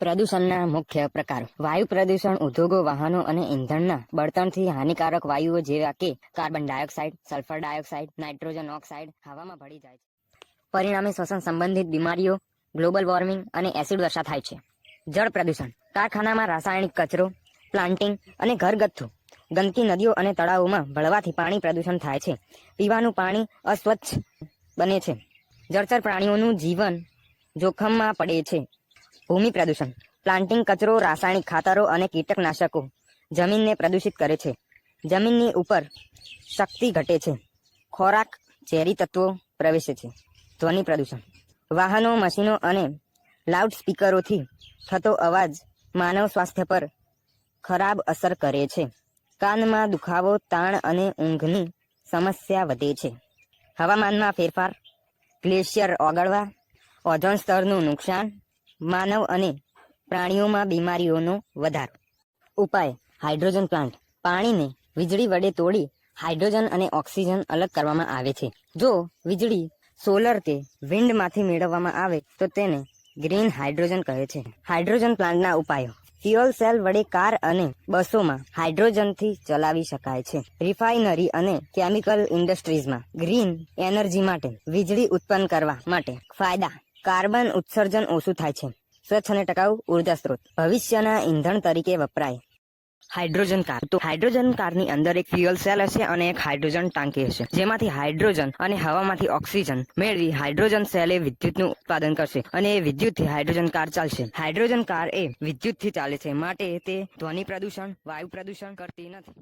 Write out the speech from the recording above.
પ્રદૂષણના મુખ્ય પ્રકારો. વાયુ પ્રદૂષણ, ઉદ્યોગો, વાહનો અને ઇંધણના બળતણથી હાનિકારક વાયુઓ જેવા કે carbon dioxide, sulphur dioxide, nitrogen oxide હવામાં ભળી જાય છે. પરિણામે શ્વસન સંબંધિત બીમારીઓ, ગ્લોબલ વોર્મિંગ અને એસિડ વર્ષા થાય છે. જળ પ્રદૂષણ. કારખાનામાં રાસાયણિક કચરો, પ્લાન્ટિંગ અને ઘરગથ્થુ, ગંદકી નદીઓ અને તળાવોમાં ભળવાથી પાણી પ્રદૂષણ થાય છે. પીવાનું પાણી અસ્વચ્છ બને છે. જળચર પ્રાણીઓનું જીવન જોખમમાં પડે છે. ભૂમિ પ્રદૂષણ. પ્લાન્ટિંગ કચરો, રાસાયણિક ખાતરો અને કીટકનાશકો જમીનને પ્રદૂષિત કરે છે. જમીનની ઉપર શક્તિ ઘટે છે. ખોરાક, ઝેરી તત્વો પ્રવેશે છે. ધ્વનિ પ્રદૂષણ. વાહનો, મશીનો અને લાઉડ સ્પીકરોથી થતો અવાજ માનવ સ્વાસ્થ્ય પર ખરાબ અસર કરે છે. કાનમાં દુખાવો, તાણ અને ઊંઘની સમસ્યા વધે છે. હવામાનમાં ફેરફાર, ગ્લેશિયર ઓગળવા, ઓઝોન સ્તરનું નુકસાન માનવ અને પ્રાણીઓમાં બીમારીઓનો વધારો. ઉપાય, હાઇડ્રોજન પ્લાન્ટ. પાણીને વીજળી વડે તોડી હાઇડ્રોજન અને ઓક્સિજન અલગ કરવામાં આવે છે. જો વીજળી સોલર કે વિન્ડમાંથી મેળવવામાં આવે, તો તેને ગ્રીન હાઇડ્રોજન કહે છે. હાઇડ્રોજન પ્લાન્ટના ઉપાયો. ફ્યુઅલ સેલ વડે કાર અને બસોમાં હાઇડ્રોજનથી ચલાવી શકાય છે. રિફાઇનરી અને કેમિકલ ઇન્ડસ્ટ્રીઝમાં ગ્રીન એનર્જી માટે વીજળી ઉત્પન્ન કરવા માટે ફાયદા. કાર્બન ઉત્સર્જન ઓછું થાય છે. સ્વચ્છ અને ટકાઉ ઊર્જા સ્ત્રોત. ભવિષ્યના ઇંધણ તરીકે વપરાય. Hydrogen car. તો હાઇડ્રોજન કારની અંદર એક ફ્યુઅલ સેલ હશે અને એક હાઇડ્રોજન ટાંકી હશે. જેમાંથી હાઇડ્રોજન અને હવામાંથી ઓક્સિજન મેળવી હાઇડ્રોજન સેલ એ વિદ્યુતનું ઉત્પાદન કરશે અને એ વિદ્યુતથી હાઇડ્રોજન કાર ચાલશે. હાઇડ્રોજન કાર એ વિદ્યુતથી ચાલે છે. માટે તે ધ્વનિ પ્રદૂષણ, વાયુ પ્રદૂષણ કરતી નથી.